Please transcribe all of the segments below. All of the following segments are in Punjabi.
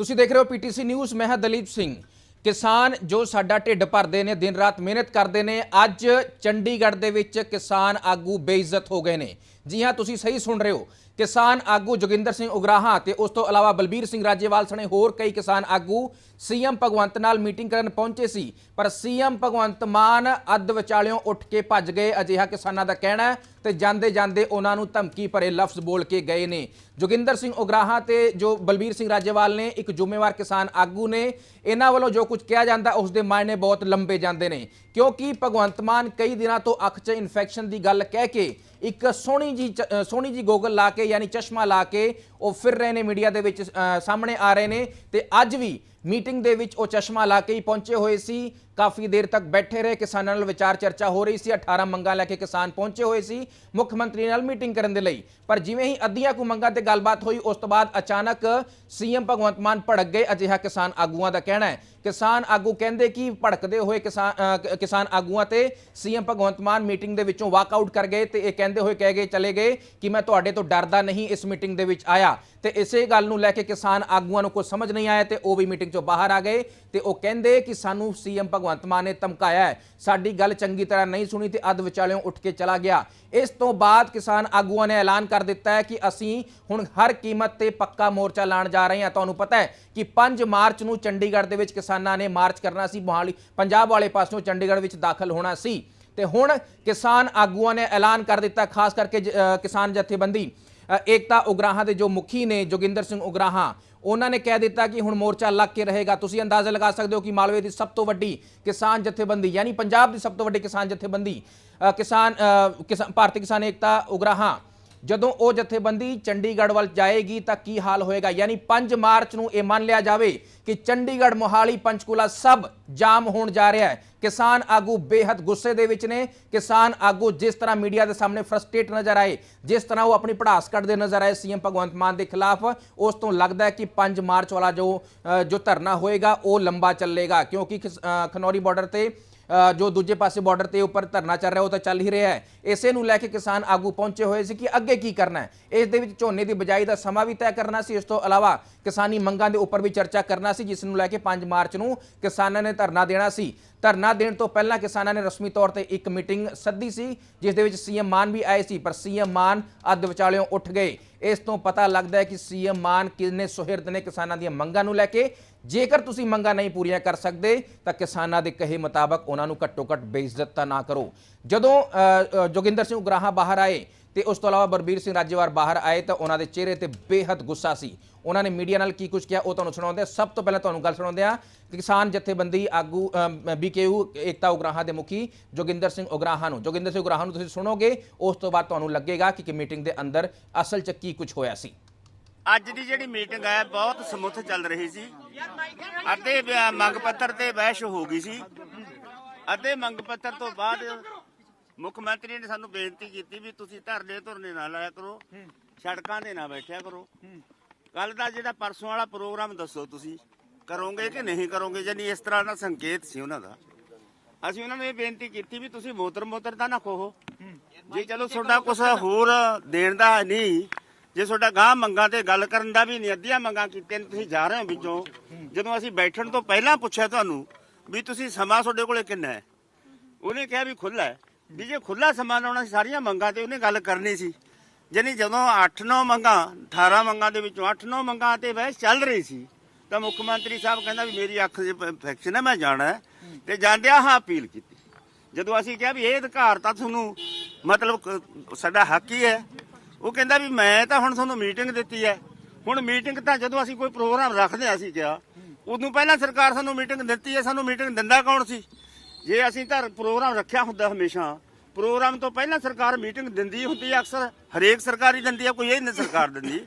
ਤੁਸੀਂ ਦੇਖ ਰਹੇ ਹੋ ਪੀਟੀਸੀ ਨਿਊਜ਼, ਮੈਂ ਹਾਂ ਦਲੀਪ ਸਿੰਘ। ਕਿਸਾਨ ਜੋ ਸਾਡਾ ਢਿੱਡ ਭਰਦੇ ਨੇ, ਦਿਨ ਰਾਤ ਮਿਹਨਤ ਕਰਦੇ ਨੇ, ਅੱਜ ਚੰਡੀਗੜ੍ਹ ਦੇ ਵਿੱਚ ਕਿਸਾਨ ਆਗੂ ਬੇਇੱਜ਼ਤ ਹੋ ਗਏ ਨੇ। ਜੀ ਹਾਂ, ਤੁਸੀਂ ਸਹੀ ਸੁਣ ਰਹੇ ਹੋ। ਕਿਸਾਨ ਆਗੂ ਜੋਗਿੰਦਰ ਸਿੰਘ ਉਗਰਾਹਾਂ ਤੇ ਉਸ ਤੋਂ ਇਲਾਵਾ ਬਲਬੀਰ ਸਿੰਘ ਰਾਜੇਵਾਲ ਸਣੇ ਹੋਰ ਕਈ ਕਿਸਾਨ ਆਗੂ ਸੀਐਮ ਭਗਵੰਤ ਨਾਲ ਮੀਟਿੰਗ ਕਰਨ ਪਹੁੰਚੇ ਸੀ, ਪਰ ਸੀਐਮ ਭਗਵੰਤ ਮਾਨ ਅੱਧ ਵਿਚਾਲਿਓਂ ਉੱਠ ਕੇ ਭੱਜ ਗਏ। ਅਜਿਹਾ ਕਿਸਾਨਾਂ ਦਾ ਕਹਿਣਾ ਹੈ ਤੇ ਜਾਂਦੇ ਜਾਂਦੇ ਉਹਨਾਂ ਨੂੰ ਧਮਕੀ ਭਰੇ ਲਫ਼ਜ਼ ਬੋਲ ਕੇ ਗਏ ਨੇ। ਜੋਗਿੰਦਰ ਸਿੰਘ ਉਗਰਾਹਾਂ ਤੇ ਜੋ ਬਲਬੀਰ ਸਿੰਘ ਰਾਜੇਵਾਲ ਨੇ, ਇੱਕ ਜ਼ਿੰਮੇਵਾਰ ਕਿਸਾਨ ਆਗੂ ਨੇ, ਇਹਨਾਂ ਵੱਲੋਂ ਜੋ ਕੁਝ ਕਿਹਾ ਜਾਂਦਾ, ਉਸ ਦੇ ਮਾਇਨੇ ਬਹੁਤ ਲੰਬੇ ਜਾਂਦੇ ਨੇ। ਕਿਉਂਕਿ ਭਗਵੰਤ ਮਾਨ ਕਈ ਦਿਨਾਂ ਤੋਂ ਅੱਖ 'ਚ ਇਨਫੈਕਸ਼ਨ ਦੀ ਗੱਲ ਕਹਿ ਕੇ, ਇੱਕ ਸੋਹਣੀ ਜੀ ਚ- ਸੋਹਣੀ ਜੀ ਗੋਗਲ ਲਾ ਕੇ, ਯਾਨੀ ਚਸ਼ਮਾ ਲਾ ਕੇ ਉਹ ਫਿਰ ਰਹੇ ਨੇ ਮੀਡੀਆ ਦੇ ਵਿੱਚ ਸਾਹਮਣੇ ਆ ਰਹੇ ਨੇ ਤੇ ਅੱਜ ਵੀ ਮੀਟਿੰਗ ਦੇ ਵਿੱਚ ਉਹ ਚਸ਼ਮਾ ਲਾ ਕੇ ਹੀ ਪਹੁੰਚੇ ਹੋਏ ਸੀ। ਕਾਫੀ ਦੇਰ ਤੱਕ ਬੈਠੇ ਰਹੇ, ਕਿਸਾਨਾਂ ਨਾਲ ਵਿਚਾਰ ਚਰਚਾ ਹੋ ਰਹੀ ਸੀ 18 ਮੰਗਾਂ ਲੈ ਕੇ ਕਿਸਾਨ ਪਹੁੰਚੇ ਹੋਏ ਸੀ, ਮੁੱਖ ਮੰਤਰੀ ਨਾਲ ਮੀਟਿੰਗ ਕਰਨ ਦੇ ਲਈ। ਪਰ ਜਿਵੇਂ ਹੀ ਅੱਧੀਆਂ ਕੁ ਮੰਗਾਂ ਤੇ ਗੱਲਬਾਤ ਹੋਈ, ਉਸ ਤੋਂ ਬਾਅਦ ਅਚਾਨਕ ਸੀਐਮ ਭਗਵੰਤ ਮਾਨ ਭੜਕ ਗਏ, ਅਜਿਹਾ ਕਿਸਾਨ ਆਗੂਆਂ ਦਾ ਕਹਿਣਾ ਹੈ। ਕਿਸਾਨ ਆਗੂ ਕਹਿੰਦੇ ਕਿ ਭੜਕਦੇ ਹੋਏ ਕਿਸਾਨ ਕਿਸਾਨ ਆਗੂਆਂ ਤੇ ਸੀਐਮ ਭਗਵੰਤ ਮਾਨ ਮੀਟਿੰਗ ਦੇ ਵਿੱਚੋਂ ਵਾਕ ਆਊਟ ਕਰ ਗਏ ਤੇ ਇਹ ਕਹਿੰਦੇ ਹੋਏ ਕਹਿ ਗਏ, ਚਲੇ ਗਏ ਕਿ ਮੈਂ ਤੁਹਾਡੇ ਤੋਂ ਡਰਦਾ ਨਹੀਂ, ਇਸ ਮੀਟਿੰਗ ਦੇ ਵਿੱਚ ਆਇਆ। ਤੇ ਇਸੇ ਗੱਲ ਨੂੰ ਲੈ ਕੇ ਕਿਸਾਨ ਆਗੂਆਂ ਨੂੰ ਕੁਝ ਸਮਝ ਨਹੀਂ ਆਇਆ ਤੇ ਉਹ ਵੀ ਮੀਟਿੰਗ ਚੋਂ ਬਾਹਰ ਆ ਗਏ ਤੇ ਉਹ ਕਹਿੰਦੇ ਕਿ ਸਾਨੂੰ ਸੀਐਮ ਭਗਵੰਤ ਮਾਨ ਨੇ ਧਮਕਾਇਆ ਹੈ। ਸਾਡੀ ਗੱਲ ਚੰਗੀ ਤਰ੍ਹਾਂ ਨਹੀਂ ਸੁਣੀ ਤੇ ਅੱਧ ਵਿਚਾਲਿਓਂ ਉੱਠ ਕੇ ਚਲਾ ਗਿਆ। ਇਸ ਤੋਂ ਬਾਅਦ ਕਿਸਾਨ ਆਗੂਆਂ ਨੇ ਐਲਾਨ ਕਰ ਦਿੱਤਾ ਹੈ ਕਿ ਅਸੀਂ ਹੁਣ ਹਰ ਕੀਮਤ ਤੇ ਪੱਕਾ ਮੋਰਚਾ ਲਾਣ ਜਾ ਰਹੇ ਹਾਂ। ਤੁਹਾਨੂੰ ਪਤਾ ਹੈ ਕਿ 5 ਮਾਰਚ ਨੂੰ ਚੰਡੀਗੜ੍ਹ ਦੇ ਵਿੱਚ ਕਿਸਾਨਾਂ ਨੇ ਮਾਰਚ ਕਰਨਾ ਸੀ, ਮੋਹਾਲੀ ਪੰਜਾਬ ਵਾਲੇ ਪਾਸੋਂ ਚੰਡੀਗੜ੍ਹ ਵਿੱਚ ਦਾਖਲ ਹੋਣਾ ਸੀ। ਤੇ ਹੁਣ ਕਿਸਾਨ ਆਗੂਆਂ ਨੇ ਐਲਾਨ ਕਰ ਦਿੱਤਾ, ਖਾਸ ਕਰਕੇ ਕਿਸਾਨ ਜਥੇਬੰਦੀ। ਏਕਤਾ ਉਗਰਾਹਾਂ ਦੇ ਜੋ ਮੁਖੀ ਨੇ ਜੋਗਿੰਦਰ ਸਿੰਘ ਉਗਰਾਹਾਂ ਉਹਨਾਂ ਨੇ ਕਹਿ ਦਿੱਤਾ ਕਿ ਹੁਣ ਮੋਰਚਾ ਲੱਗ ਕੇ ਰਹੇਗਾ। ਤੁਸੀਂ ਅੰਦਾਜ਼ਾ ਲਗਾ ਸਕਦੇ ਹੋ ਕਿ ਮਾਲਵੇ ਦੀ ਸਭ ਤੋਂ ਵੱਡੀ ਕਿਸਾਨ ਜਥੇਬੰਦੀ ਯਾਨੀ ਪੰਜਾਬ ਦੀ ਸਭ ਤੋਂ ਵੱਡੀ ਕਿਸਾਨ ਜਥੇਬੰਦੀ ਕਿਸਾਨ ਅ, ਕਿਸਾਨ ਭਾਰਤੀ ਕਿਸਾਨ ਏਕਤਾ ਉਗਰਾਹਾਂ ਜਦੋਂ ਉਹ ਜਥੇਬੰਦੀ ਚੰਡੀਗੜ੍ਹ ਵੱਲ ਜਾਏਗੀ ਤਾਂ ਕੀ ਹਾਲ ਹੋਏਗਾ? ਯਾਨੀ 5 ਮਾਰਚ ਨੂੰ ਇਹ ਮੰਨ ਲਿਆ ਜਾਵੇ ਕਿ ਚੰਡੀਗੜ੍ਹ, ਮੋਹਾਲੀ, ਪੰਚਕੂਲਾ ਸਭ ਜਾਮ ਹੋਣ ਜਾ ਰਿਹਾ ਹੈ। ਕਿਸਾਨ ਆਗੂ ਬੇਹੱਦ ਗੁੱਸੇ ਦੇ ਵਿੱਚ ਨੇ। ਕਿਸਾਨ ਆਗੂ ਜਿਸ ਤਰ੍ਹਾਂ ਮੀਡੀਆ ਦੇ ਸਾਹਮਣੇ ਫਰਸਟ੍ਰੇਟ ਨਜ਼ਰ ਆਏ, ਜਿਸ ਤਰ੍ਹਾਂ ਉਹ ਆਪਣੀ ਪੜਾਸ ਕੱਢਦੇ ਨਜ਼ਰ ਆਏ ਸੀਐਮ ਭਗਵੰਤ ਮਾਨ ਦੇ ਖਿਲਾਫ, ਉਸ ਤੋਂ ਲੱਗਦਾ ਹੈ ਕਿ 5 ਮਾਰਚ ਵਾਲਾ ਜੋ ਜੋ ਧਰਨਾ ਹੋਏਗਾ, ਉਹ ਲੰਬਾ ਚੱਲੇਗਾ। ਕਿਉਂਕਿ ਖਨੌਰੀ ਬਾਰਡਰ ਤੇ ਜੋ ਦੂਜੇ ਪਾਸੇ ਬਾਰਡਰ ਤੇ ਉੱਪਰ ਧਰਨਾ ਚੱਲ ਰਿਹਾ, ਉਹ ਤਾਂ ਚੱਲ ਹੀ ਰਿਹਾ ਹੈ। ਇਸੇ ਨੂੰ ਲੈ ਕੇ ਕਿਸਾਨ ਆਗੂ ਪਹੁੰਚੇ ਹੋਏ ਸੀ ਕਿ ਅੱਗੇ ਕੀ ਕਰਨਾ ਹੈ। ਇਸ ਦੇ ਵਿੱਚ ਝੋਨੇ ਦੀ ਬਿਜਾਈ ਦਾ ਸਮਾਂ ਵੀ ਤੈਅ ਕਰਨਾ ਸੀ। ਇਸ ਤੋਂ ਇਲਾਵਾ ਕਿਸਾਨੀ ਮੰਗਾਂ ਦੇ ਉੱਪਰ ਵੀ ਚਰਚਾ ਕਰਨਾ ਸੀ, ਜਿਸ ਨੂੰ ਲੈ ਕੇ 5 ਮਾਰਚ ਨੂੰ ਕਿਸਾਨਾਂ ਨੇ ਧਰਨਾ ਦੇਣਾ ਸੀ। ਧਰਨਾ ਦੇਣ ਤੋਂ ਪਹਿਲਾਂ ਕਿਸਾਨਾਂ ਨੇ ਰਸਮੀ ਤੌਰ ਤੇ ਇੱਕ ਮੀਟਿੰਗ ਸੱਦੀ ਸੀ, ਜਿਸ ਦੇ ਵਿੱਚ ਸੀਐਮ ਮਾਨ ਵੀ ਆਏ ਸੀ, ਪਰ ਸੀਐਮ ਮਾਨ ਅੱਧ ਵਿਚਾਲਿਓਂ ਉੱਠ ਗਏ। ਇਸ ਤੋਂ ਪਤਾ ਲੱਗਦਾ ਹੈ ਕਿ ਸੀਐਮ ਮਾਨ ਕਿੰਨੇ ਸੁਹਿਰਦ ਨੇ ਕਿਸਾਨਾਂ ਦੀਆਂ ਮੰਗਾਂ ਨੂੰ ਲੈ ਕੇ। ਜੇਕਰ ਤੁਸੀਂ ਮੰਗਾਂ ਨਹੀਂ ਪੂਰੀਆਂ ਕਰ ਸਕਦੇ, ਤਾਂ ਕਿਸਾਨਾਂ ਦੇ ਕਹੇ ਮੁਤਾਬਕ ਉਹਨਾਂ ਨੂੰ ਘੱਟੋ ਘੱਟ ਬੇਇੱਜ਼ਤ ਤਾਂ ਨਾ ਕਰੋ। ਜਦੋਂ ਜੋਗਿੰਦਰ ਸਿੰਘ ਉਗਰਾਹਾਂ ਬਾਹਰ ਆਏ ਤੇ ਉਸ ਤੋਂ ਇਲਾਵਾ ਬਰਬੀਰ ਸਿੰਘ ਰਾਜੇਵਾਰ ਬਾਹਰ ਆਏ ਤਾਂ ਉਹਨਾਂ ਦੇ ਚਿਹਰੇ ਤੇ ਬੇਹੱਦ ਗੁੱਸਾ ਸੀ। ਉਹਨਾਂ ਨੇ ਮੀਡੀਆ ਨਾਲ ਕੀ ਕੁਝ ਕਿਹਾ ਉਹ ਤੁਹਾਨੂੰ ਸੁਣਾਉਂਦੇ ਹਾਂ। ਸਭ ਤੋਂ ਪਹਿਲਾਂ ਤੁਹਾਨੂੰ ਗੱਲ ਸੁਣਾਉਂਦੇ ਆ ਕਿਸਾਨ ਜਥੇਬੰਦੀ ਆਗੂ ਬੀਕੇਯੂ ਏਕਤਾ ਉਗਰਾਹਾਂ ਦੇ ਮੁਖੀ ਜੋਗਿੰਦਰ ਸਿੰਘ ਉਗਰਾਹਾਂ ਨੂੰ। ਜੋਗਿੰਦਰ ਸਿੰਘ ਉਗਰਾਹਾਂ ਨੂੰ ਤੁਸੀਂ ਸੁਣੋਗੇ, ਉਸ ਤੋਂ ਬਾਅਦ ਤੁਹਾਨੂੰ ਲੱਗੇਗਾ ਕਿ ਕਿ ਮੀਟਿੰਗ ਦੇ ਅੰਦਰ ਅਸਲ 'ਚ ਕੀ ਕੁਝ ਹੋਇਆ ਸੀ। ਅੱਜ ਦੀ ਜਿਹੜੀ ਮੀਟਿੰਗ ਹੈ, ਬਹੁਤ ਸਮੁੱਥ ਚੱਲ ਰਹੀ ਸੀ। ਅਤੇ ਮੰਗ ਪੱਤਰ ਤੇ ਬਹਿਸ ਹੋ ਗਈ ਸੀ। ਅਤੇ ਮੰਗ ਪੱਤਰ ਤੋਂ ਬਾਅਦ ਮੁੱਖ ਮੰਤਰੀ ਨੇ ਸਾਨੂੰ ਬੇਨਤੀ ਕੀਤੀ ਵੀ ਤੁਸੀਂ ਧਰਨੇ ਧੁਰਨੇ ਨਾ ਲਾਇਆ ਕਰੋ, ਸੜਕਾਂ ਤੇ ਨਾ ਬੈਠਿਆ ਕਰੋ। ਕੱਲ ਦਾ ਜਿਹੜਾ ਪਰਸੋਂ ਵਾਲਾ ਪ੍ਰੋਗਰਾਮ ਦੱਸੋ ਤੁਸੀਂ, ਕਰੋਗੇ ਕਿ ਨਹੀਂ ਕਰੋਗੇ? ਜਾਨੀ ਇਸ ਤਰ੍ਹਾਂ ਦਾ ਸੰਕੇਤ ਸੀ ਉਹਨਾਂ ਦਾ। ਅਸੀਂ ਉਹਨਾਂ ਨੂੰ ਇਹ ਬੇਨਤੀ ਕੀਤੀ ਵੀ ਤੁਸੀਂ ਮੋਤਰ ਮੋਤਰ ਦਾ ਨਾ ਖੋਹੋ। ਜੇ ਚਲੋ ਤੁਹਾਡਾ ਕੁਛ ਹੋਰ ਦੇਣ ਦਾ ਨਹੀਂ ਜੇ ਤੁਹਾਡਾ ਗਾਹ ਮੰਗਾਂ ਤੇ ਗੱਲ ਕਰਨ ਦਾ ਵੀ ਨਹੀਂ ਅੱਧੀਆਂ ਮੰਗਾਂ ਕੀਤੀਆਂ ਨੇ, ਤੁਸੀਂ ਜਾ ਰਹੇ ਹੋ ਵਿੱਚੋਂ। ਜਦੋਂ ਅਸੀਂ ਬੈਠਣ ਤੋਂ ਪਹਿਲਾਂ ਪੁੱਛਿਆ ਤੁਹਾਨੂੰ ਵੀ ਤੁਸੀਂ ਸਮਾਂ ਤੁਹਾਡੇ ਕੋਲੇ ਕਿੰਨਾ ਹੈ ਉਹਨੇ ਕਿਹਾ ਵੀ ਖੁੱਲਾ ਹੈ। ਵੀ ਜੇ ਖੁੱਲਾ ਸਮਾਂ ਲਾਉਣਾ ਸੀ ਸਾਰੀਆਂ ਮੰਗਾਂ ਤੇ ਉਹਨੇ ਗੱਲ ਕਰਨੀ ਸੀ। ਜਾਨੀ ਜਦੋਂ 8-9 ਮੰਗਾਂ 18 ਮੰਗਾਂ ਦੇ ਵਿੱਚੋਂ 8-9 ਮੰਗਾਂ ਤੇ ਬਹਿਸ ਚੱਲ ਰਹੀ ਸੀ ਤਾਂ ਮੁੱਖ ਮੰਤਰੀ ਸਾਹਿਬ ਕਹਿੰਦਾ ਵੀ ਮੇਰੀ ਅੱਖ 'ਚ ਇਨਫੈਕਸ਼ਨ ਹੈ ਮੈਂ ਜਾਣਾ ਹੈ। ਤੇ ਜਾਂਦਿਆਂ ਹਾਂ ਅਪੀਲ ਕੀਤੀ। ਜਦੋਂ ਅਸੀਂ ਕਿਹਾ ਵੀ ਇਹ ਅਧਿਕਾਰ ਤਾਂ ਤੁਹਾਨੂੰ ਮਤਲਬ ਸਾਡਾ ਹੱਕ ਹੀ ਹੈ ਉਹ ਕਹਿੰਦਾ ਵੀ ਮੈਂ ਤਾਂ ਹੁਣ ਤੁਹਾਨੂੰ ਮੀਟਿੰਗ ਦਿੱਤੀ ਹੈ। ਹੁਣ ਮੀਟਿੰਗ ਤਾਂ ਜਦੋਂ ਅਸੀਂ ਕੋਈ ਪ੍ਰੋਗਰਾਮ ਰੱਖਦੇ ਹਾਂ, ਅਸੀਂ ਕਿਹਾ ਉਦੋਂ ਪਹਿਲਾਂ ਸਰਕਾਰ ਸਾਨੂੰ ਮੀਟਿੰਗ ਦਿੱਤੀ ਹੈ, ਸਾਨੂੰ ਮੀਟਿੰਗ ਦਿੰਦਾ ਕੌਣ ਸੀ? ਜੇ ਅਸੀਂ ਤਾਂ ਪ੍ਰੋਗਰਾਮ ਰੱਖਿਆ ਹੁੰਦਾ ਹਮੇਸ਼ਾ ਪ੍ਰੋਗਰਾਮ ਤੋਂ ਪਹਿਲਾਂ ਸਰਕਾਰ ਮੀਟਿੰਗ ਦਿੰਦੀ ਹੁੰਦੀ ਹੈ ਅਕਸਰ। ਹਰੇਕ ਸਰਕਾਰੀ ਦਿੰਦੀ ਹੈ, ਕੋਈ ਇਹ ਨਹੀਂ ਸਰਕਾਰ ਦਿੰਦੀ।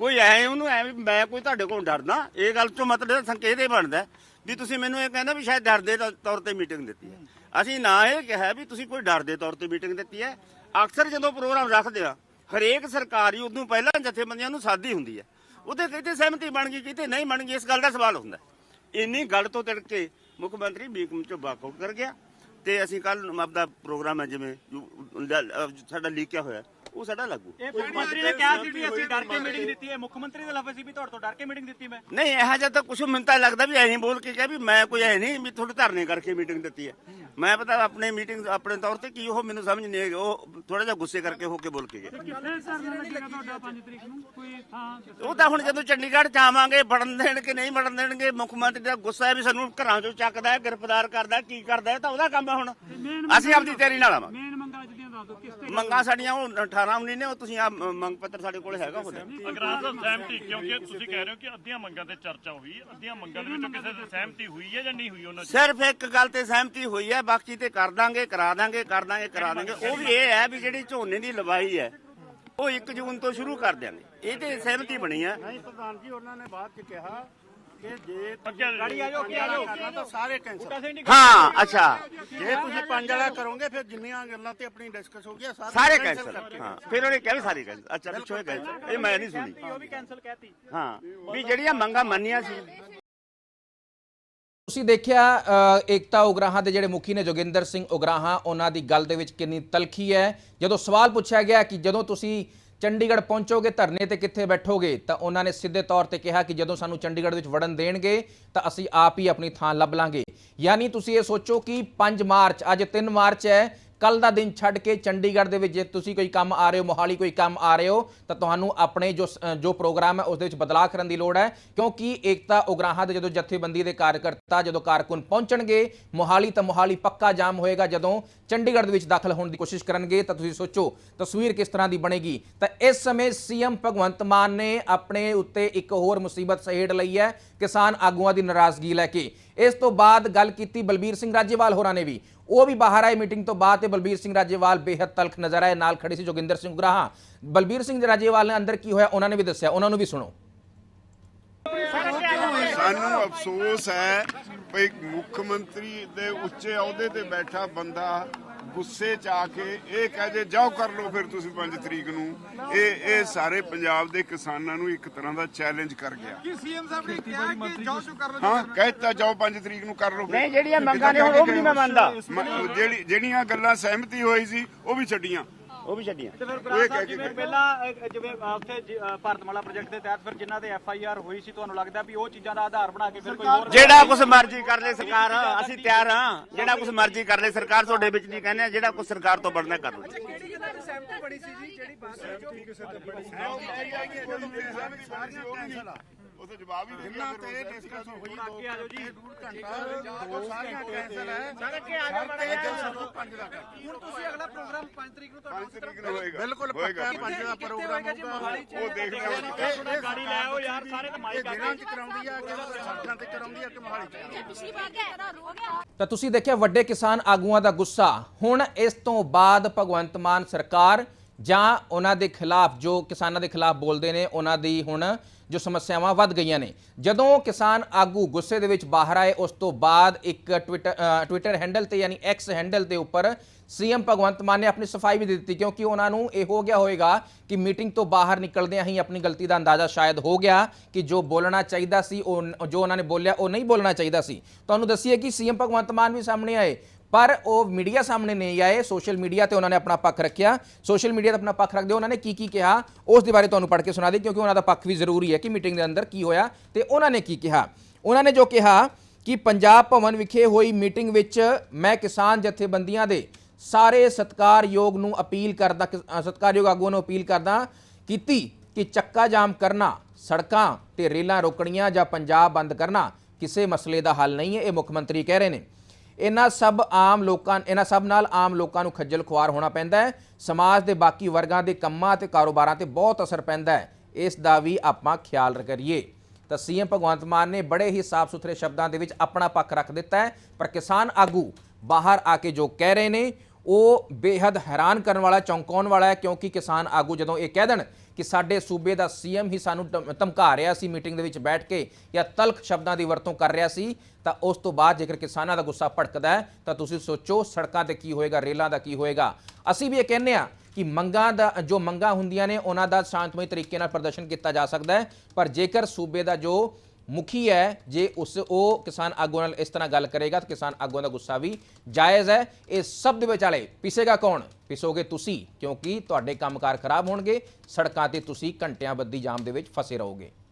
ਕੋਈ ਐ ਉਹਨੂੰ ਐ ਵੀ ਮੈਂ ਕੋਈ ਤੁਹਾਡੇ ਕੋਲ ਡਰਦਾ, ਇਹ ਗੱਲ ਤੋਂ ਮਤਲਬ ਸੰਕੇਤ ਇਹ ਬਣਦਾ ਵੀ ਤੁਸੀਂ ਮੈਨੂੰ ਇਹ ਕਹਿੰਦਾ ਵੀ ਸ਼ਾਇਦ ਡਰ ਦੇ ਤੌਰ ਤੇ ਮੀਟਿੰਗ ਦਿੱਤੀ ਹੈ। ਅਸੀਂ ਨਾ ਇਹ ਕਿਹਾ ਵੀ ਤੁਸੀਂ ਕੋਈ ਡਰ ਦੇ ਤੌਰ ਤੇ ਮੀਟਿੰਗ ਦਿੱਤੀ ਹੈ। ਅਕਸਰ ਜਦੋਂ ਪ੍ਰੋਗਰਾਮ ਰੱਖਦੇ ਆ ਹਰੇਕ ਸਰਕਾਰ ਹੀ ਉਦੋਂ ਪਹਿਲਾਂ ਜਥੇਬੰਦੀਆਂ ਨੂੰ ਸਾਦੀ ਹੁੰਦੀ ਹੈ। ਉਹਦੇ ਕਿਤੇ ਸਹਿਮਤੀ ਬਣ ਗਈ, ਕਿਤੇ ਨਹੀਂ ਬਣ ਗਈ, ਇਸ ਗੱਲ ਦਾ ਸਵਾਲ ਹੁੰਦਾ ਇੰਨੀ ਗੱਲ ਤੋਂ ਤਿੜਕ ਕੇ ਮੁੱਖ ਮੰਤਰੀ ਮੀਟਿੰਗ ਚੋਂ ਵਾਕਆਊਟ ਕਰ ਗਿਆ ਤੇ ਅਸੀਂ ਕੱਲ ਆਪਦਾ ਪ੍ਰੋਗਰਾਮ ਹੈ, ਜਿਵੇਂ ਸਾਡਾ ਲੀਕਿਆ ਹੋਇਆ ਉਹ ਸਾਡਾ ਲੱਗੂ। ਇਹ ਮੁੱਖ ਮੰਤਰੀ ਨੇ ਕਿਹਾ ਸੀ ਵੀ ਅਸੀਂ ਡਰ ਕੇ ਮੀਟਿੰਗ ਦਿੱਤੀ ਹੈ। ਮੁੱਖ ਮੰਤਰੀ ਦੇ ਲਫ਼ਜ਼ ਸੀ ਵੀ ਤੁਹਾਡੇ ਤੋਂ ਡਰ ਕੇ ਮੀਟਿੰਗ ਦਿੱਤੀ ਮੈਂ। ਨਹੀਂ ਇਹੋ ਜਿਹਾ ਤਾਂ ਕੁਝ ਮੈਨੂੰ ਤਾਂ ਲੱਗਦਾ ਵੀ ਐਂ ਬੋਲ ਕੇ ਕਿਹਾ ਵੀ ਮੈਂ ਕੋਈ ਐ ਨਹੀਂ ਵੀ ਤੁਹਾਡੇ ਧਰਨੇ ਕਰਕੇ ਮੀਟਿੰਗ ਦਿੱਤੀ ਹੈ। ਮੈਂ ਪਤਾ ਆਪਣੇ ਮੀਟਿੰਗ ਆਪਣੇ ਤੌਰ ਤੇ ਕੀ ਉਹ ਮੈਨੂੰ ਸਮਝ ਨਹੀਂ ਆਈ ਉਹ ਥੋੜਾ ਜਿਹਾ ਗੁੱਸੇ ਕਰਕੇ ਹੋ ਕੇ ਬੋਲ ਕੇ ਗਏ। ਕਿੱਥੇ ਸਰ ਲੱਗੇਗਾ ਤੁਹਾਡਾ 5 ਤਰੀਕ ਨੂੰ? ਕੋਈ ਥਾਂ ਉਹ ਤਾਂ ਹੁਣ ਜਦੋਂ ਚੰਡੀਗੜ੍ਹ ਚ ਆਵਾਂਗੇ ਵੜਨ ਦੇਣ ਕਿ ਨਹੀਂ ਵੜਨ ਦੇਣਗੇ ਮੁੱਖ ਮੰਤਰੀ ਦਾ ਗੁੱਸਾ ਹੈ ਵੀ ਸਾਨੂੰ ਘਰਾਂ ਚੋਂ ਚੱਕਦਾ ਹੈ ਗ੍ਰਿਫਤਾਰ ਕਰਦਾ ਹੈ, ਕੀ ਕਰਦਾ ਹੈ ਤਾਂ ਉਹਦਾ ਕੰਮ ਹੈ ਹੁਣ। ਅਸੀਂ ਆਪਦੀ ਤੇਰੀ ਨਾਲ ਆਵਾਂਗੇ। ਮੇਨ ਮੰਗਾਂ ਸਾਡੀਆਂ ਉਹ 18 19 ਨੇ ਉਹ ਤੁਸੀਂ ਆ ਮੰਗ ਪੱਤਰ ਸਾਡੇ ਕੋਲ ਹੈਗਾ ਉਹਦੇ ਅਗਰਾਂ ਸਾਹਿਬ ਸਹਿਮਤੀ ਕਿਉਂਕਿ ਤੁਸੀਂ ਕਹਿ ਰਹੇ ਹੋ ਕਿ ਅੱਧੀਆਂ ਮੰਗਾਂ ਤੇ ਚਰਚਾ ਹੋਈ ਅੱਧੀਆਂ ਮੰਗਾਂ ਦੇ ਵਿੱਚੋਂ ਕਿਸੇ ਦੀ ਸਹਿਮਤੀ ਹੋਈ ਹੈ ਜਾਂ ਨਹੀਂ ਹੋਈ ਉਹਨਾਂ ਸਿਰਫ ਇੱਕ ਗੱਲ ਤੇ ਸਹਿਮਤੀ ਹੋਈ ਹੈ ਬਾਕੀ ਤੇ ਕਰ ਦਾਂਗੇ ਕਰਾ ਦਾਂਗੇ ਕਰ ਦਾਂਗੇ ਕਰਾ ਦਾਂਗੇ। ਉਹ ਵੀ ਇਹ ਹੈ ਵੀ ਜਿਹੜੀ ਝੋਨੇ ਦੀ ਲਵਾਈ ਹੈ ਉਹ 1 ਜੂਨ ਤੋਂ ਸ਼ੁਰੂ ਕਰ ਦਿਆਂਗੇ। ਇਹ ਤੇ ਸਹਿਮਤੀ ਬਣੀ ਹੈ। ਨਹੀਂ ਪ੍ਰਧਾਨ ਜੀ ਉਹਨਾਂ ਨੇ ਬਾਅਦ ਚ ਕਿਹਾ ਕਿ ਜੇ ਅੱਗੇ ਗਾੜੀ ਆ ਜਾਓ ਅੱਗੇ ਆ ਜਾਓ ਕਰਨਾ ਤਾਂ ਸਾਰੇ ਕੈਂਸਲ ਹਾਂ ਅੱਛਾ ਜੇ ਤੁਸੀਂ ਪੰਜ ਵਾਲਾ ਕਰੋਗੇ ਫਿਰ ਜਿੰਨੀਆਂ ਗੱਲਾਂ ਤੇ ਆਪਣੀ ਡਿਸਕਸ ਹੋ ਗਿਆ ਸਾਰੇ ਕੈਂਸਲ ਹਾਂ ਫਿਰ ਉਹਨੇ ਕਿਹਾ ਵੀ ਸਾਰੇ ਕੈਂਸਲ ਅੱਛਾ ਪਿੱਛੋਂ ਇਹ ਕੈਂਸਲ ਇਹ ਮੈਂ ਨਹੀਂ ਸੁਣੀ ਉਹ ਵੀ ਕੈਨਸਲ ਕਹਿਤੀ ਹਾਂ ਵੀ ਜਿਹੜੀਆਂ ਮੰਗਾਂ ਮੰਨੀਆਂ ਸੀ ਤੁਸੀਂ ਦੇਖਿਆ ਏਕਤਾ ਉਗਰਾਹਾਂ ਦੇ ਜਿਹੜੇ ਮੁਖੀ ਨੇ ਜੋਗਿੰਦਰ ਸਿੰਘ ਉਗਰਾਹਾਂ ਉਹਨਾਂ ਦੀ ਗੱਲ ਦੇ ਵਿੱਚ ਕਿੰਨੀ ਤਲਖੀ ਹੈ। ਜਦੋਂ ਸਵਾਲ ਪੁੱਛਿਆ ਗਿਆ ਕਿ ਜਦੋਂ ਤੁਸੀਂ ਚੰਡੀਗੜ੍ਹ ਪਹੁੰਚੋਗੇ, ਧਰਨੇ ਤੇ ਕਿੱਥੇ ਬੈਠੋਗੇ, ਤਾਂ ਉਹਨਾਂ ਨੇ ਸਿੱਧੇ ਤੌਰ ਤੇ ਕਿਹਾ ਕਿ ਜਦੋਂ ਸਾਨੂੰ ਚੰਡੀਗੜ੍ਹ ਵਿੱਚ ਵੜਨ ਦੇਣਗੇ, ਤਾਂ ਅਸੀਂ ਆਪ ਹੀ ਆਪਣੀ ਥਾਂ ਲੱਭ ਲਾਂਗੇ। ਯਾਨੀ ਤੁਸੀਂ ਇਹ ਸੋਚੋ ਕਿ 5 ਮਾਰਚ, ਅੱਜ 3 ਮਾਰਚ ਹੈ ਕੱਲ ਦਾ ਦਿਨ ਛੱਡ ਕੇ ਚੰਡੀਗੜ੍ਹ ਦੇ ਵਿੱਚ ਜੇ ਤੁਸੀਂ ਕੋਈ ਕੰਮ ਆ ਰਹੇ ਹੋ, ਮੋਹਾਲੀ ਕੋਈ ਕੰਮ ਆ ਰਹੇ ਹੋ, ਤਾਂ ਤੁਹਾਨੂੰ ਆਪਣੇ ਜੋ ਸ- ਜੋ ਪ੍ਰੋਗਰਾਮ ਹੈ, ਉਸ ਦੇ ਵਿੱਚ ਬਦਲਾਅ ਕਰਨ ਦੀ ਲੋੜ ਹੈ। ਕਿਉਂਕਿ ਏਕਤਾ ਉਗਰਾਹਾਂ ਦੇ ਜਦੋਂ ਜਥੇਬੰਦੀ ਦੇ ਕਾਰਕਰਤਾ ਜਦੋਂ ਕਾਰਕੁਨ ਪਹੁੰਚਣਗੇ, ਮੋਹਾਲੀ ਤਾਂ ਮੋਹਾਲੀ ਪੱਕਾ ਜਾਮ ਹੋਏਗਾ। ਜਦੋਂ ਚੰਡੀਗੜ੍ਹ ਦੇ ਵਿੱਚ ਦਾਖਲ ਹੋਣ ਦੀ ਕੋਸ਼ਿਸ਼ ਕਰਨਗੇ, ਤਾਂ ਤੁਸੀਂ ਸੋਚੋ ਤਸਵੀਰ ਕਿਸ ਤਰ੍ਹਾਂ ਦੀ ਬਣੇਗੀ। ਤਾਂ ਇਸ ਸਮੇਂ ਸੀਐਮ ਭਗਵੰਤ ਮਾਨ ਨੇ ਆਪਣੇ ਉੱਤੇ ਇੱਕ ਹੋਰ ਮੁਸੀਬਤ ਸਹੇੜ ਲਈ ਹੈ, ਕਿਸਾਨ ਆਗੂਆਂ ਦੀ ਨਾਰਾਜ਼ਗੀ ਲੈ ਕੇ। ਇਸ ਤੋਂ ਬਾਅਦ ਗੱਲ ਕੀਤੀ ਬਲਬੀਰ ਸਿੰਘ ਰਾਜੇਵਾਲ ਹੋਰਾਂ ਨੇ ਵੀ। ਉਹ ਵੀ ਬਾਹਰ ਆਏ ਮੀਟਿੰਗ ਤੋਂ ਬਾਅਦ ਤੇ ਬਲਬੀਰ ਸਿੰਘ ਰਾਜੇਵਾਲ ਬੇਹੱਦ ਤਲਖ ਨਜ਼ਰ ਆਏ। ਨਾਲ ਖੜੀ ਸੀ ਜੋਗਿੰਦਰ ਸਿੰਘ ਉਗਰਾਹਾਂ। ਬਲਬੀਰ ਸਿੰਘ ਰਾਜੇਵਾਲ ਨੇ ਅੰਦਰ ਕੀ ਹੋਇਆ, ਉਹਨਾਂ ਨੇ ਵੀ ਦੱਸਿਆ। ਉਹਨਾਂ ਨੂੰ ਵੀ ਸੁਣੋ। ਸਾਨੂੰ ਅਫਸੋਸ ਹੈ, ਭਈ ਮੁੱਖ ਮੰਤਰੀ ਦੇ ਉੱਚੇ ਅਹੁਦੇ ਤੇ ਬੈਠਾ ਬੰਦਾ ਗੁੱਸੇ ਚ ਆ ਕੇ ਇਹ ਕਹਿ ਜੇ ਜਾਓ ਕਰ ਲਓ ਫਿਰ ਤੁਸੀਂ 5 ਤਰੀਕ ਨੂੰ। ਇਹ ਇਹ ਸਾਰੇ ਪੰਜਾਬ ਦੇ ਕਿਸਾਨਾਂ ਨੂੰ ਇੱਕ ਤਰ੍ਹਾਂ ਦਾ ਚੈਲੰਜ ਕਰ ਗਿਆ। ਕਿ ਸੀਐਮ ਸਾਹਿਬ ਨੇ ਕਿਹਾ ਕਿ ਜਾਓ ਜੋ। ਕਰ ਲਓ ਹਾਂ ਕਹਿਤਾ ਜਾਓ 5 ਤਰੀਕ ਨੂੰ ਕਰ ਲਓ ਫਿਰ। ਨਹੀਂ, ਜਿਹੜੀਆਂ ਮੰਗਾਂ ਨੇ ਹੁਣ ਉਹ ਵੀ ਨਹੀਂ ਮੈਂ ਮੰਨਦਾ। ਜਿਹੜੀਆਂ ਗੱਲਾਂ ਸਹਿਮਤੀ ਹੋਈ ਸੀ ਉਹ ਵੀ ਛੱਡੀਆਂ। ਉਹ ਵੀ ਛੱਡੀਆਂ। ਤੇ ਫਿਰ ਗੁਰਾਂ ਸਾਹਿਬ ਜਿਵੇਂ। ਪਹਿਲਾਂ ਜਿਵੇਂ ਉੱਥੇ ਜ- ਭਾਰਤਮਾਲਾ ਪ੍ਰੋਜੈਕਟ ਦੇ ਤਹਿਤ ਫਿਰ ਜਿਨ੍ਹਾਂ ਦੇ ਐਫ ਆਈ ਆਰ ਹੋਈ ਸੀ ਤੁਹਾਨੂੰ ਲੱਗਦਾ ਵੀ ਉਹ ਚੀਜ਼ਾਂ ਦਾ ਆਧਾਰ ਬਣਾ ਕੇ ਫਿਰ ਕੋਈ ਹੋਰ ਜਿਹੜਾ ਕੁਝ ਮਰਜ਼ੀ ਕਰ ਲੈ ਸਰਕਾਰ ਅਸੀਂ ਤਿਆਰ ਹਾਂ। ਜਿਹੜਾ ਕੁਝ ਮਰਜ਼ੀ ਕਰ ਲੈ ਸਰਕਾਰ ਤੁਹਾਡੇ ਵਿੱਚ ਨਹੀਂ ਕਹਿੰਦੇ ਜਿਹੜਾ ਕੁਝ ਸਰਕਾਰ ਤੋਂ ਬਣਨਾ ਕਰ ਲਓ। ਤਾਂ ਜਵਾਬ ਹੀ ਜਿੰਨਾ ਤੇ ਡਿਸਕਸ ਹੋਈ ਦੋ ਅੱਗੇ ਆ ਜਾਓ ਜੀ। ਘੰਟਾ ਉਹ ਸਾਰੀਆਂ ਕੈਂਸਲ ਹੈ। ਸਾਰੇ ਅੱਗੇ ਆ ਜਾਓ ਪੰਜ ਦਾ ਕਰ ਹੁਣ ਤੁਸੀਂ ਅਗਲਾ ਪ੍ਰੋਗਰਾਮ 5 ਤਰੀਕ ਨੂੰ ਤੁਹਾਡਾ 5 ਤਰੀਕ ਨੂੰ ਹੋਏਗਾ। ਬਿਲਕੁਲ ਹੋਏਗਾ। ਪੱਕਾ ਪੰਜ ਦਾ ਪ੍ਰੋਗਰਾਮ ਹੋਊਗਾ ਉਹ ਦੇਖ ਲਿਓ ਗਾੜੀ ਲੈ ਆਓ ਯਾਰ ਸਾਰੇ ਤਾਂ ਇਹ ਮਾਈਕ ਆ ਜ਼ਿਲ੍ਹਾ ਚ ਕਰਾਉਂਦੀ ਆ ਕਿ ਸੜਕਾਂ ਤੇ ਕਰਾਉਂਦੀ ਆ ਕਿ ਮੋਹਾਲੀ ਚ? ਕਰਾਉਂਦੀ ਆ? ਪਿਛਲੀ ਵਾਰ ਦੀ ਤਰ੍ਹਾਂ ਰੋ ਗਿਆ? ਤਾਂ ਤੁਸੀਂ ਦੇਖਿਆ ਵੱਡੇ ਕਿਸਾਨ ਆਗੂਆਂ ਦਾ ਗੁੱਸਾ। ਹੁਣ ਇਸ ਤੋਂ ਬਾਅਦ ਭਗਵੰਤ ਮਾਨ ਸਰਕਾਰ ਜਾਂ ਉਹਨਾਂ ਦੇ ਖਿਲਾਫ ਜੋ ਕਿਸਾਨਾਂ ਦੇ ਖਿਲਾਫ ਬੋਲਦੇ ਨੇ ਉਹਨਾਂ ਦੀ ਹੁਣ ਜੋ ਸਮੱਸਿਆਵਾਂ ਵੱਧ ਗਈਆਂ ਨੇ। ਜਦੋਂ ਕਿਸਾਨ ਆਗੂ ਗੁੱਸੇ ਦੇ ਵਿੱਚ ਬਾਹਰ ਆਏ, ਉਸ ਤੋਂ ਬਾਅਦ ਇੱਕ ਟਵਿੱਟਰ ਟਵਿੱਟਰ ਹੈਂਡਲ ਤੇ ਯਾਨੀ ਐਕਸ ਹੈਂਡਲ ਦੇ ਉੱਪਰ ਸੀਐਮ ਭਗਵੰਤ ਮਾਨ ਨੇ ਆਪਣੀ ਸਫ਼ਾਈ ਵੀ ਦੇ ਦਿੱਤੀ, ਕਿਉਂਕਿ ਉਹਨਾਂ ਨੂੰ ਇਹ ਹੋ ਗਿਆ ਹੋਵੇਗਾ ਕਿ ਮੀਟਿੰਗ ਤੋਂ ਬਾਹਰ ਨਿਕਲਦਿਆਂ ਹੀ ਆਪਣੀ ਗਲਤੀ ਦਾ ਅੰਦਾਜ਼ਾ ਸ਼ਾਇਦ ਹੋ ਗਿਆ ਕਿ ਜੋ ਬੋਲਣਾ ਚਾਹੀਦਾ ਸੀ, ਉਹ, ਜੋ ਉਹਨਾਂ ਨੇ ਬੋਲਿਆ, ਉਹ ਨਹੀਂ ਬੋਲਣਾ ਚਾਹੀਦਾ ਸੀ। ਤੁਹਾਨੂੰ ਦੱਸੀਏ ਕਿ ਸੀਐਮ ਭਗਵੰਤ ਮਾਨ ਵੀ ਸਾਹਮਣੇ ਆਏ। ਪਰ ਉਹ ਮੀਡੀਆ ਸਾਹਮਣੇ ਨਹੀਂ ਆਏ, ਸੋਸ਼ਲ ਮੀਡੀਆ ਤੇ ਉਹਨਾਂ ਨੇ ਆਪਣਾ ਪੱਖ ਰੱਖਿਆ। ਸੋਸ਼ਲ ਮੀਡੀਆ ਤੇ ਆਪਣਾ ਪੱਖ ਰੱਖਦੇ ਉਹਨਾਂ ਨੇ ਕੀ ਕੀ ਕਿਹਾ, ਉਸ ਦੇ ਬਾਰੇ ਤੁਹਾਨੂੰ ਪੜ੍ਹ ਕੇ ਸੁਣਾ ਦੇ, ਕਿਉਂਕਿ ਉਹਨਾਂ ਦਾ ਪੱਖ ਵੀ ਜ਼ਰੂਰੀ ਹੈ ਕਿ ਮੀਟਿੰਗ ਦੇ ਅੰਦਰ ਕੀ ਹੋਇਆ ਤੇ ਉਹਨਾਂ ਨੇ ਕੀ ਕਿਹਾ। ਉਹਨਾਂ ਨੇ ਜੋ ਕਿਹਾ ਕਿ ਪੰਜਾਬ ਭਵਨ ਵਿਖੇ ਹੋਈ ਮੀਟਿੰਗ ਵਿੱਚ ਮੈਂ ਕਿਸਾਨ ਜਥੇਬੰਦੀਆਂ ਦੇ ਸਾਰੇ ਸਤਕਾਰਯੋਗ ਨੂੰ ਅਪੀਲ ਕਰਦਾ, ਕਿ- ਸਤਿਕਾਰਯੋਗ ਆਗੂਆਂ ਨੂੰ ਅਪੀਲ ਕਰਦਾ ਕੀਤੀ ਕਿ ਚੱਕਾ ਜਾਮ ਕਰਨਾ, ਸੜਕਾਂ ਤੇ ਰੇਲਾਂ ਰੋਕਣੀਆਂ ਜਾਂ ਪੰਜਾਬ ਬੰਦ ਕਰਨਾ ਕਿਸੇ ਮਸਲੇ ਦਾ ਹੱਲ ਨਹੀਂ ਹੈ, ਇਹ ਮੁੱਖ ਮੰਤਰੀ ਕਹਿ ਰਹੇ ਨੇ। ਇਹਨਾਂ ਸਭ ਆਮ ਲੋਕਾਂ ਇਹਨਾਂ ਸਭ ਨਾਲ ਆਮ ਲੋਕਾਂ ਨੂੰ ਖੱਜਲ ਖੁਆਰ ਹੋਣਾ ਪੈਂਦਾ ਹੈ। ਸਮਾਜ ਦੇ ਬਾਕੀ ਵਰਗਾਂ ਦੇ ਕੰਮਾਂ ਤੇ ਕਾਰੋਬਾਰਾਂ ਤੇ ਬਹੁਤ ਅਸਰ ਪੈਂਦਾ ਹੈ। ਇਸ ਦਾ ਵੀ ਆਪਾਂ ਖਿਆਲ ਕਰੀਏ। ਤਾਂ ਸੀਐਮ ਭਗਵੰਤ ਮਾਨ ਨੇ ਬੜੇ ਹੀ ਸਾਫ਼ ਸੁਥਰੇ ਸ਼ਬਦਾਂ ਦੇ ਵਿੱਚ ਆਪਣਾ ਪੱਖ ਰੱਖ ਦਿੱਤਾ ਹੈ। ਪਰ ਕਿਸਾਨ ਆਗੂ ਬਾਹਰ ਆ ਕੇ ਜੋ ਕਹਿ ਰਹੇ ਨੇ ਉਹ ਬੇਹੱਦ ਹੈਰਾਨ ਕਰਨ ਵਾਲਾ, ਚੌਂਕਾਉਣ ਵਾਲਾ ਹੈ, ਕਿਉਂਕਿ ਕਿਸਾਨ ਆਗੂ ਜਦੋਂ ਇਹ ਕਹਿ ਦੇਣ ਕਿ ਸਾਡੇ ਸੂਬੇ ਦਾ ਸੀਐਮ ਹੀ ਸਾਨੂੰ ਧਮ- ਧਮਕਾ ਰਿਹਾ ਸੀ ਮੀਟਿੰਗ ਦੇ ਵਿੱਚ ਬੈਠ ਕੇ ਜਾਂ ਤਲਖ ਸ਼ਬਦਾਂ ਦੀ ਵਰਤੋਂ ਕਰ ਰਿਹਾ ਸੀ, ਤਾਂ ਉਸ ਤੋਂ ਬਾਅਦ ਜੇਕਰ ਕਿਸਾਨਾਂ ਦਾ ਗੁੱਸਾ ਭੜਕਦਾ ਹੈ, ਤਾਂ ਤੁਸੀਂ ਸੋਚੋ ਸੜਕਾਂ ਤੇ ਕੀ ਹੋਏਗਾ, ਰੇਲਾਂ ਦਾ ਕੀ ਹੋਏਗਾ। ਅਸੀਂ ਵੀ ਇਹ ਕਹਿੰਦੇ ਆ ਕਿ ਮੰਗਾਂ ਦਾ, ਜੋ ਮੰਗਾਂ ਹੁੰਦੀਆਂ ਨੇ, ਉਹਨਾਂ ਦਾ ਸ਼ਾਂਤਮਈ ਤਰੀਕੇ ਨਾਲ ਪ੍ਰਦਰਸ਼ਨ ਕੀਤਾ ਜਾ ਸਕਦਾ ਹੈ, ਪਰ ਜੇਕਰ ਸੂਬੇ ਦਾ ਜੋ ਮੁਖੀ ਹੈ। ਜੇ ਉਸ ਉਹ ਕਿਸਾਨ ਆਗੂ ਨਾਲ ਇਸ ਤਰ੍ਹਾਂ ਗੱਲ ਕਰੇਗਾ ਤਾਂ ਕਿਸਾਨ ਆਗੂਆਂ ਦਾ ਗੁੱਸਾ ਵੀ ਜਾਇਜ਼ ਹੈ। ਇਹ ਸਭ ਦੇ ਵਿਚਾਲੇ ਪਿਸੇਗਾ ਕੌਣ? ਪਿਸੋਗੇ ਤੁਸੀਂ, ਕਿਉਂਕਿ ਤੁਹਾਡੇ ਕੰਮਕਾਰ ਖਰਾਬ ਹੋਣਗੇ, ਸੜਕਾਂ ਤੇ ਤੁਸੀਂ ਘੰਟਿਆਂ ਬੱਦੀ ਜਾਮ ਦੇ ਵਿੱਚ ਫਸੇ ਰਹੋਗੇ।